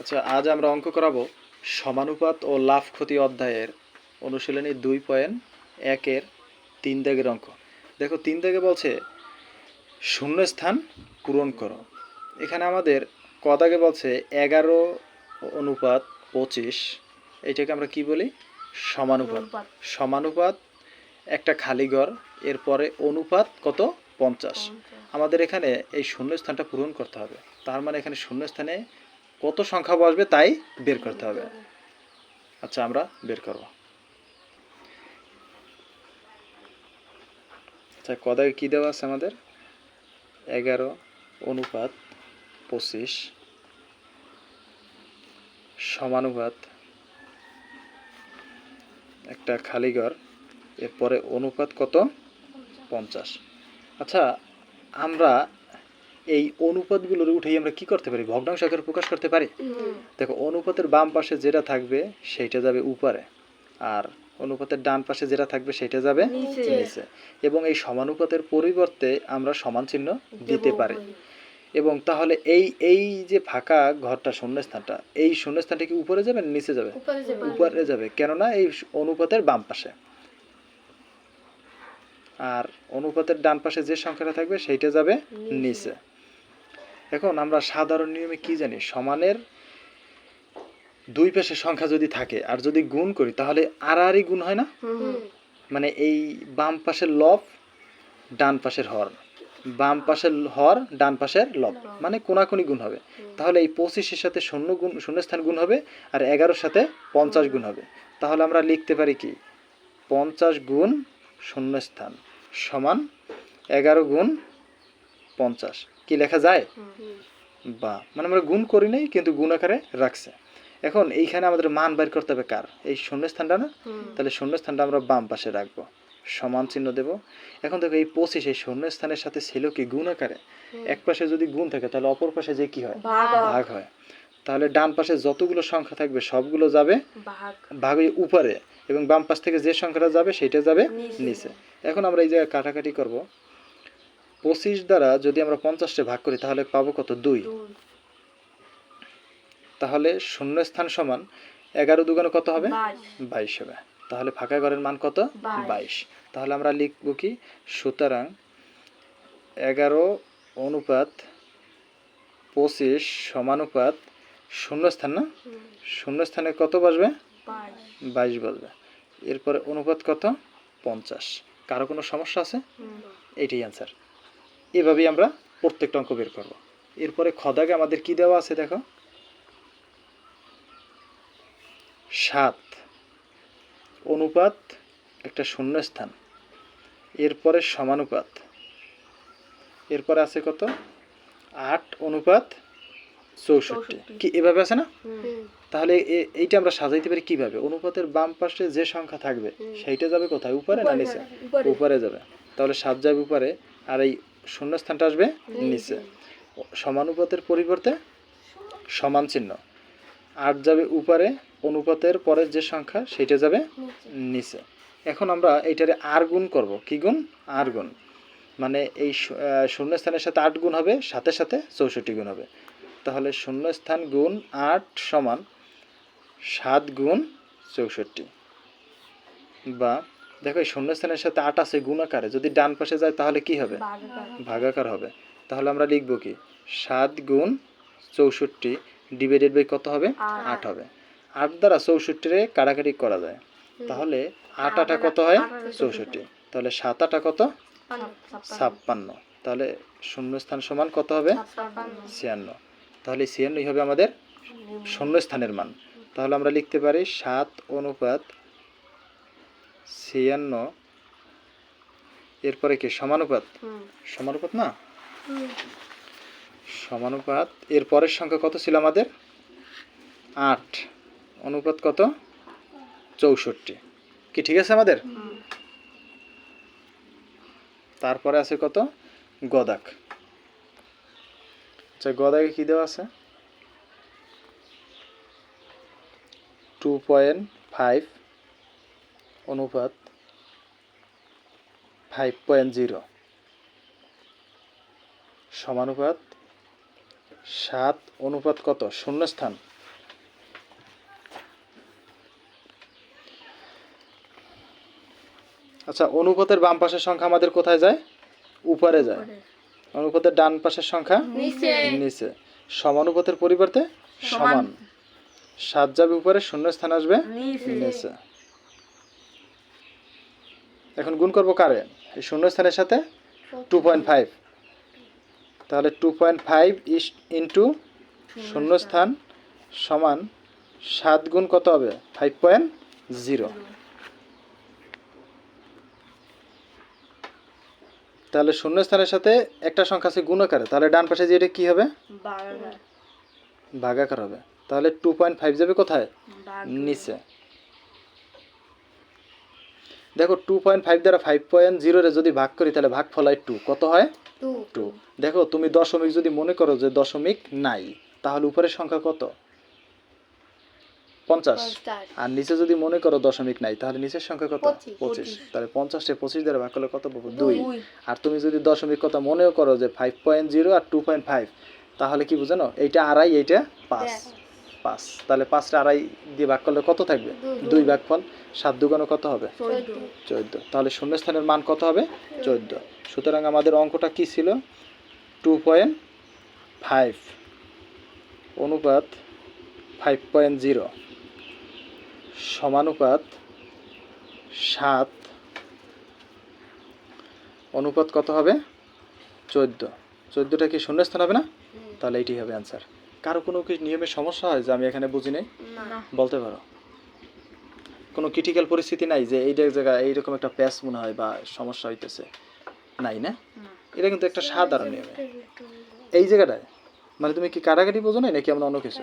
আচ্ছা আজ আমরা অঙ্ক করাবো সমানুপাত ও লাভ ক্ষতি অধ্যায়ের অনুশীলনী দুই পয়েন্ট একের তিন দাগের অঙ্ক। দেখো তিন দাগে বলছে শূন্য স্থান পূরণ করো। এখানে আমাদের ক দাগে বলছে এগারো অনুপাত পঁচিশ। এটাকে আমরা কি বলি? সমানুপাত। সমানুপাত একটা খালি ঘর এরপরে অনুপাত কত? পঞ্চাশ। আমাদের এখানে এই শূন্য স্থানটা পূরণ করতে হবে। তার মানে এখানে শূন্য স্থানে কত সংখ্যা বসবে তাই বের করতে হবে। আচ্ছা আমরা বের করব। আচ্ছা কদায় কী দেওয়া আছে আমাদের? এগারো, অনুপাত পঁচিশ, সমানুপাত একটা খালি ঘর, এরপরে অনুপাত কত? পঞ্চাশ। আচ্ছা আমরা এই অনুপাতগুলোর উঠেই আমরা কি করতে পারি? ভগ্নাংশ আকারে প্রকাশ করতে পারি? দেখো অনুপাতের বাম পাশে যেটা থাকবে সেইটা যাবে উপরে। আর অনুপাতের ডান পাশে যেটা থাকবে সেটা যাবে নিচে। এবং এই সমানুপাতের পরিবর্তে আমরা সমান চিহ্ন দিতে পারি। এবং তাহলে এই এই যে ফাঁকা ঘরটা শূন্যস্থানটা এই শূন্যস্থানটা কি উপরে যাবে নিচে যাবে? উপরে যাবে। কেননা এই অনুপাতের বাম পাশে। আর অনুপাতের ডান পাশে যে সংখ্যাটা থাকবে সেইটা যাবে নিচে। এখন আমরা সাধারণ নিয়মে কি জানি? সমানের দুই পাশে সংখ্যা যদি থাকে আর যদি গুণ করি তাহলে আড়াআড়ি গুণ হয় না? মানে এই বাম পাশের লব ডান পাশের হর। বাম পাশের হর ডান পাশের লব। মানে কোনাকুনি গুণ হবে। তাহলে এই পঁচিশের সাথে শূন্য গুণ শূন্যস্থান গুণ হবে আর এগারোর সাথে পঞ্চাশ গুণ হবে। তাহলে আমরা লিখতে পারি কি? পঞ্চাশ গুণ শূন্যস্থান সমান এগারো গুণ পঞ্চাশ। কি লেখা যায়? বা মানে আমরা গুণ করি নাই কিন্তু গুণ আকারে রাখছে। এখন এইখানে আমাদের মান বের করতে হবে কার? এই শূন্যস্থানটা না? তাহলে শূন্যস্থানটা আমরা বাম পাশে রাখব। সমান চিহ্ন দেব। এখন দেখো এই পঁচিশ এই শূন্যস্থানের সাথে ছিল কি গুণ আকারে? এক পাশে যদি গুণ থাকে তাহলে অপর পাশে যে কি হয়? ভাগ। হয়। তাহলে ডান পাশে যতগুলো সংখ্যা থাকবে সবগুলো যাবে ভাগ। ভাগ উপরে এবং বাম পাশ থেকে যে সংখ্যাটা যাবে সেটা যাবে নিচে। নিচে। এখন আমরা এই জায়গায় কাটাকাটি করব। পঁচিশ দ্বারা যদি আমরা পঞ্চাশটা ভাগ করি তাহলে পাবো কত? দুই। তাহলে শূন্যস্থান সমান এগারো দুগানো কত হবে? বাইশ। হবে। তাহলে ফাঁকা ঘরের মান কত? বাইশ। তাহলে আমরা লিখব কি? সুতরাং এগারো অনুপাত পঁচিশ সমানুপাত শূন্যস্থান না? শূন্যস্থানে কত বসবে? বাইশ। বসবে। এরপরে অনুপাত কত? পঞ্চাশ। কারও কোনো সমস্যা আছে? এইটাই অ্যান্সার এভাবেই আমরা প্রত্যেকটা অঙ্ক বের করব। এরপরে খদাগে আমাদের কি দেওয়া আছে দেখো? সাত। অনুপাত একটা শূন্যস্থান। এরপরে সমানুপাত। এরপরে আছে কত? আট অনুপাত চৌষট্টি। কি এভাবে আছে না? তাহলে এ- এইটা আমরা সাজাইতে পারি কীভাবে? অনুপাতের বাম পাশে যে সংখ্যা থাকবে সেইটা যাবে কোথায়? উপরে না নিচে? উপরে যাবে। তাহলে সাত যাবে উপরে আর এই শূন্যস্থানটা আসবে নিচে। সমানুপাতের পরিবর্তে সমান চিহ্ন। আট যাবে উপরে, অনুপাতের পরের যে সংখ্যা সেটা যাবে নিচে। এখন আমরা এইটারে আর গুণ করব। কি গুণ? আর গুণ। মানে এই শূন্যস্থানের সাথে আট গুণ হবে, সাথে সাথে চৌষট্টি গুণ হবে। তাহলে শূন্যস্থান গুণ আট সমান সাত গুণ চৌষট্টি। বা দেখো এই শূন্যস্থানের সাথে আট আছে গুণ আকারে যদি ডান পাশে যায় তাহলে কি হবে? ভাগাকার। হবে। তাহলে আমরা লিখব কি? সাত গুণ চৌষট্টি ডিভাইডেড বাই কত হবে? আট। আট হবে। আট দ্বারা চৌষট্টিরে কাটাকাটি করা যায়। তাহলে আট আটা কত হয়? চৌষট্টি। তাহলে সাত আটা কত? ছাপ্পান্ন। তাহলে শূন্যস্থান সমান কত হবে? ছিয়ান্ন। তাহলে ছিয়ান্নই হবে আমাদের শূন্যস্থানের মান। তাহলে আমরা লিখতে পারি সাত অনুপাত ছিয়ান্ন এরপরে কি সমানুপাত? সমানুপাত না? সমানুপাত এর পরের সংখ্যা কত ছিল আমাদের? আট। অনুপাত কত? চৌষট্টি। কি ঠিক আছে আমাদের? তারপরে আছে কত? গদাক। আচ্ছা গদাকে কি দেওয়া আছে? টু পয়েন্ট ফাইভ অনুপাত ফাইভ পয়েন্ট জিরো সমানুপাত সাত অনুপাত কত? শূন্যস্থান। আচ্ছা অনুপাতের বাম পাশের সংখ্যা আমাদের কোথায় যায়? উপরে যায়। অনুপাতের ডান পাশের সংখ্যা নিচে। সমানুপাতের পরিবর্তে সমান। সাত যাবে উপরে শূন্য স্থান আসবে নিচে। এখন গুণ করব কারে? এই শূন্য স্থানের সাথে টু পয়েন্ট ফাইভ তাহলে two point five is into শূন্য স্থান সমান সাত গুণ কত হবে? ফাইভ পয়েন্ট জিরো তাহলে শূন্য স্থানের সাথে একটা সংখ্যা আছে গুণাকারে তাহলে ডান পাশে যে এটা কি হবে? ভাগাকার হবে। তাহলে টু পয়েন্ট ফাইভ যাবে কোথায়? নিচে। দেখো টু পয়েন্ট ফাইভ দ্বারা ফাইভ পয়েন্ট জিরোরে যদি ভাগ করি তাহলে ভাগ ফলায় টু কত হয়? টু দেখো তুমি দশমিক যদি মনে করো যে দশমিক নাই তাহলে উপরের সংখ্যা কত? পঞ্চাশ। আর নিচে যদি মনে করো দশমিক নাই তাহলে নিচের সংখ্যা কত? পঁচিশ। তাহলে পঞ্চাশে পঁচিশ দ্বারা ভাগ করলে কত পাবো? দুই। আর তুমি যদি দশমিক কথা মনেও করো যে ফাইভ পয়েন্ট জিরো আর টু পয়েন্ট ফাইভ তাহলে কি বুঝানো? এইটা আড়াই এইটা পাঁচ। পাঁচ। তাহলে পাঁচটা আড়াই দিয়ে ভাগ করলে কত থাকবে? দুই ভাগ ফল সাত দুগুণ কত হবে? চোদ্দ। তাহলে শূন্যস্থানের মান কত হবে? চোদ্দ। সুতরাং আমাদের অঙ্কটা কি ছিল? টু পয়েন্ট ফাইভ অনুপাত ফাইভ পয়েন্ট জিরো সমানুপাত সাত অনুপাত কত হবে? চোদ্দ। চোদ্দোটা কি শূন্যস্থান হবে না? তাহলে এইটি হবে অ্যান্সার কারও কোনো কি নিয়মের সমস্যা হয় যে আমি এখানে বুঝি নাই? বলতে পারো। কোনো ক্রিটিক্যাল পরিস্থিতি নাই যে এইটা জায়গায় এইরকম একটা প্যাস মনে হয় বা সমস্যা হইতেছে? নাই না? এটা কিন্তু একটা সাধারণ নিয়ম। এই জায়গাটায়? মানে তুমি কি কারাগারি বোঝো নাই নাকি আমরা অন্য কিছু?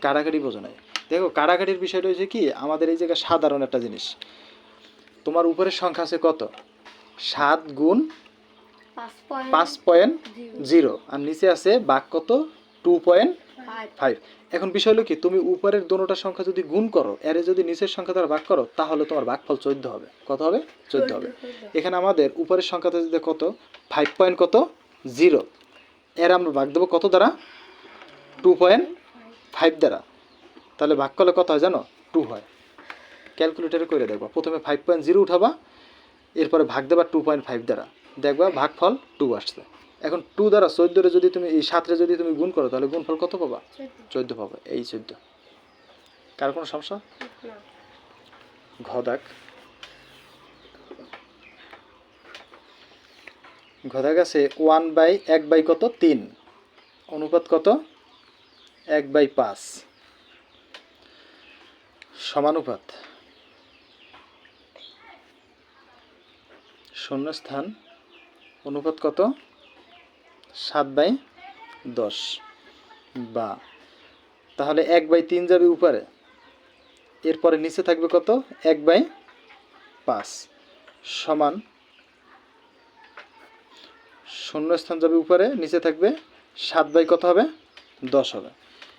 কারাগারি বোঝো নাই। দেখো কারাগারির বিষয়টা হচ্ছে কি আমাদের এই জায়গায় সাধারণ একটা জিনিস। তোমার উপরের সংখ্যা আছে কত? সাত গুণ পাঁচ পয়েন্ট পাঁচ পয়েন্ট জিরো আর নিচে আছে বাক কত? টু পয়েন্ট ফাইভ এখন বিষয় হলো কি, তুমি উপরের দোনোটা সংখ্যা যদি গুণ করো, এর যদি নিচের সংখ্যা দ্বারা ভাগ করো, তাহলে তোমার ভাগফল চোদ্দ হবে। কত হবে? চোদ্দ হবে। এখানে আমাদের উপরের সংখ্যাটা যদি কত? ফাইভ পয়েন্ট কত? জিরো এর আমরা ভাগ দেবো কত দ্বারা? টু পয়েন্ট ফাইভ দ্বারা। তাহলে ভাগ করলে কত হয় জানো? টু হয়। ক্যালকুলেটারে করে দেখবা। প্রথমে ফাইভ পয়েন্ট জিরো উঠাবা, এরপরে ভাগ দেবা টু পয়েন্ট ফাইভ দ্বারা। দেখবা ভাগফল টু আসছে। এখন টু দ্বারা চোদ্দোরে যদি তুমি এই সাতরে যদি তুমি গুণ করো তাহলে গুণফল কত পাবা? চোদ্দ। পাবে এই চোদ্দ। কার কোনো সমস্যা? ঘ দাগ। ঘ দাগ আছে ওয়ান বাই এক বাই কত? তিন। অনুপাত কত? এক বাই পাঁচ। সমানুপাত। শূন্যস্থান। অনুপাত কত? সাত বাই দশ বা, তাহলে এক বাই তিন যাবে উপরে। এরপরে নিচে থাকবে কত? এক বাই পাঁচ সমান শূন্যস্থান যাবে উপরে, নিচে থাকবে সাত বাই কত হবে? দশ হবে।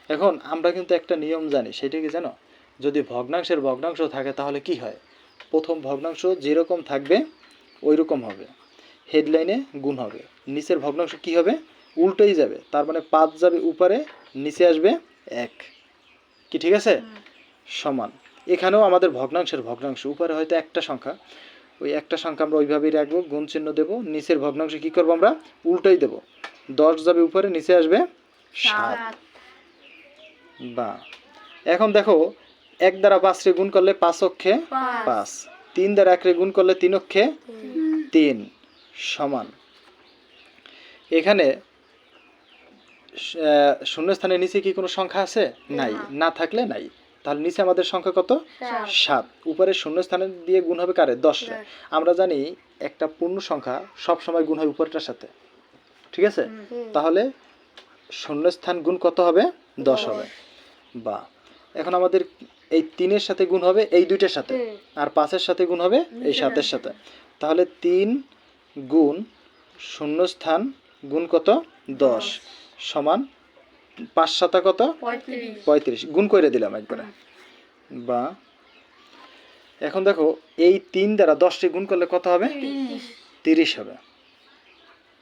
এখন আমরা কিন্তু একটা নিয়ম জানি, সেটা কি জানো? যদি ভগ্নাংশের ভগ্নাংশ থাকে তাহলে কি হয়? প্রথম ভগ্নাংশ যেরকম থাকবে ওই রকম হবে। হেডলাইনে গুণ হবে। নিচের ভগ্নাংশ কি হবে? উল্টোই যাবে। তার মানে পাঁচ যাবে উপরে নিচে আসবে এক। কি ঠিক আছে? সমান। এখানেও আমাদের ভগ্নাংশের ভগ্নাংশ। উপরে হয়তো একটা সংখ্যা। ওই একটা সংখ্যা আমরা ওইভাবেই রাখব গুণ চিহ্ন দেবো। নিচের ভগ্নাংশ কি করব আমরা? উল্টোই দেবো। দশ যাবে উপরে নিচে আসবে সাত। বা। এখন দেখো এক দ্বারা পাঁচরে গুণ করলে পাঁচ অক্ষে পাঁচ। পাঁচ। তিন দ্বারা একরে গুণ করলে তিন অক্ষে তিন। সমান। এখানে শূন্যস্থানের নিচে কি কোনো সংখ্যা আছে? নাই। না থাকলে নাই। তাহলে নিচে আমাদের সংখ্যা কত? সাত। উপরে শূন্যস্থানের দিয়ে গুণ হবে কারে? দশ। দশ। আমরা জানি একটা পূর্ণ সংখ্যা সব সময় গুণ হয় উপরটার সাথে। ঠিক আছে? তাহলে শূন্যস্থান গুণ কত হবে? দশ হবে। বা এখন আমাদের এই তিনের সাথে গুণ হবে এই দুইটার সাথে। আর পাঁচের সাথে গুণ হবে এই সাতের সাথে। তাহলে তিন গুণ শূন্য স্থান গুণ কত? দশ। সমান পাঁচ সাতা কত পঁয়ত্রিশ। গুণ করে দিলাম একবারে। বা এখন দেখো এই তিন দ্বারা দশটি গুণ করলে কত হবে? তিরিশ। তিরিশ হবে।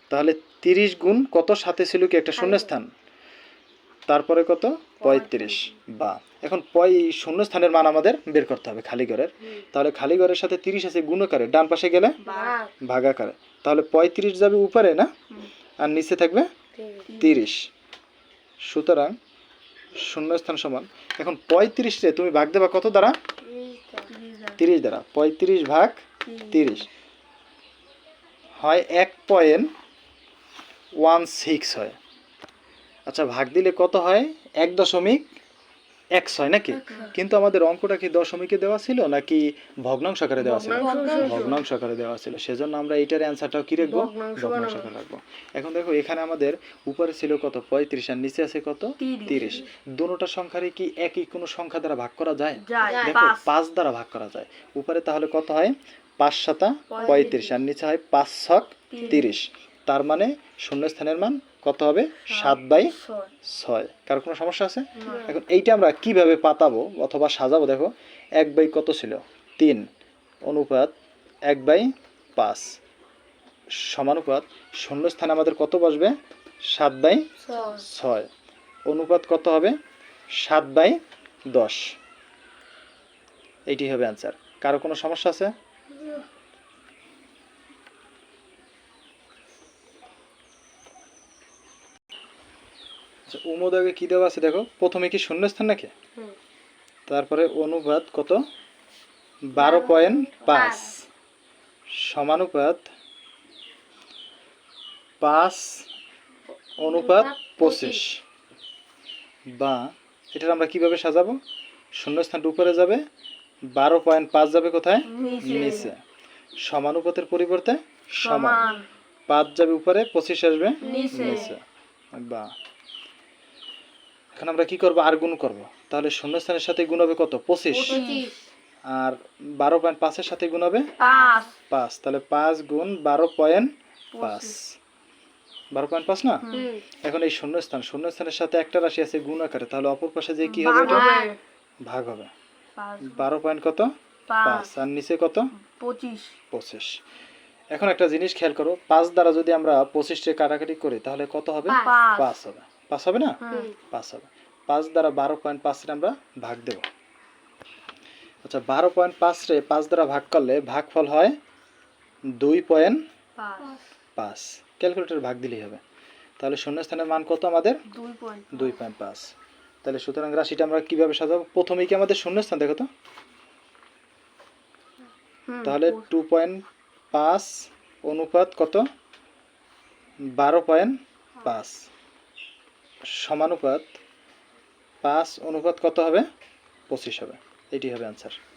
তাহলে তিরিশ গুণ কত? সাথে ছিল কি একটা শূন্যস্থান? তারপরে কত? পঁয়ত্রিশ। বা এখন পয় শূন্যস্থানের মান আমাদের বের করতে হবে খালি ঘরের তাহলে খালি ঘরের সাথে তিরিশ আছে গুণকারে ডান পাশে গেলে ভাগ। ভাগাকারে। তাহলে পঁয়ত্রিশ যাবে উপরে না? আর নিচে থাকবে তিরিশ। সুতরাং শূন্যস্থান সমান। এখন পঁয়ত্রিশে তুমি ভাগ দেবা কত দ্বারা? তিরিশ দ্বারা। পঁয়ত্রিশ ভাগ তিরিশ। হয় এক পয়েন্ট ওয়ান সিক্স হয়। আচ্ছা ভাগ দিলে কত হয়? এক দশমিক এক ছয় নাকি? কিন্তু আমাদের অঙ্কটা কি দশমিকে দেওয়া ছিল নাকি ভগ্নাংশ আকারে দেওয়া ছিল? ভগ্নাংশ আকারে দেওয়া। ছিল। সেজন্য আমরা এইটার অ্যান্সারটাও কি রাখব? ভগ্নাংশ আকারে রাখব। এখন দেখো এখানে আমাদের উপরে ছিল কত? পঁয়ত্রিশ আর নিচে আছে কত? তিরিশ। দুটোটা সংখ্যারই কি একই কোনো সংখ্যা দ্বারা ভাগ করা যায়? দেখো পাঁচ। দ্বারা ভাগ করা যায়। উপরে তাহলে কত হয়? পাঁচ সাতা পঁয়ত্রিশ। আর নিচে হয় পাঁচ ছক তিরিশ। তার মানে শূন্যস্থানের মান কত হবে? সাত বাই ছয়। কার কোনো সমস্যা আছে? এখন এইটা আমরা কীভাবে পাতাবো অথবা সাজাবো? দেখো এক বাই কত ছিল? তিন। অনুপাত এক বাই পাঁচ। সমানুপাত শূন্যস্থানে আমাদের কত বসবে? সাত বাই ছয়। অনুপাত কত হবে? সাত বাই দশ। এইটি হবে অ্যান্সার কারও কোনো সমস্যা আছে? আচ্ছা, উমোদকে কি দেওয়া আছে দেখো? প্রথমে কি শূন্যস্থান নাকি? তারপরে অনুপাত কত? বারো পয়েন্ট পাঁচ। সমানুপাত পাঁচ অনুপাত পঁচিশ। বা এটার আমরা কীভাবে সাজাবো? শূন্যস্থানটা উপরে যাবে বারো পয়েন্ট পাঁচ যাবে কোথায়? নিচে। সমানুপাতের পরিবর্তে সমান। পাঁচ যাবে উপরে পঁচিশ আসবে। নিচে। বা এখন আমরা কি করব? আর গুণ করব। তাহলে শূন্যস্থানের সাথে গুণ হবে কত? পঁচিশ। পঁচিশ। আর বারো পয়েন্ট পাঁচের সাথে গুণ হবে? পাঁচ। তাহলে পাঁচ গুণ বারো পয়েন্ট পাঁচ। বারো পয়েন্ট পাঁচ না? এখন এই শূন্যস্থান শূন্যস্থানের সাথে একটা রাশি আছে গুণ আকারে। তাহলে অপর পাশে যে কি হবে এটা? ভাগ হবে। বারো পয়েন্ট কত? পাঁচ। আর নিচে কত? পঁচিশ। পঁচিশ। এখন একটা জিনিস খেয়াল করো। পাঁচ দ্বারা যদি আমরা পঁচিশটে কাটাকাটি করি তাহলে কত হবে। পাঁচ হবে। পাঁচ হবে না? হুম। পাঁচ হবে। পাঁচ দ্বারা বারো পয়েন্ট পাঁচে আমরা ভাগ দেব। আচ্ছা বারো পয়েন্ট পাঁচরে পাঁচ দ্বারা ভাগ করলে ভাগফল হয় দুই পয়েন্ট পাঁচ। পাঁচ। ক্যালকুলেটর ভাগ দিলেই হবে। তাহলে শূন্যস্থানের মান কত আমাদের? দুই পয়েন্ট দুই পয়েন্ট পাঁচ। তাহলে সুতরাং রাশিটা আমরা কীভাবে সাজাবো? প্রথমেই কি আমাদের শূন্যস্থান দেখো তো? তাহলে টু পয়েন্ট পাঁচ অনুপাত কত? বারো পয়েন্ট পাঁচ। সমানুপাত পাঁচ অনুপাত কত হবে? পঁচিশ হবে। এটি হবে অ্যান্সার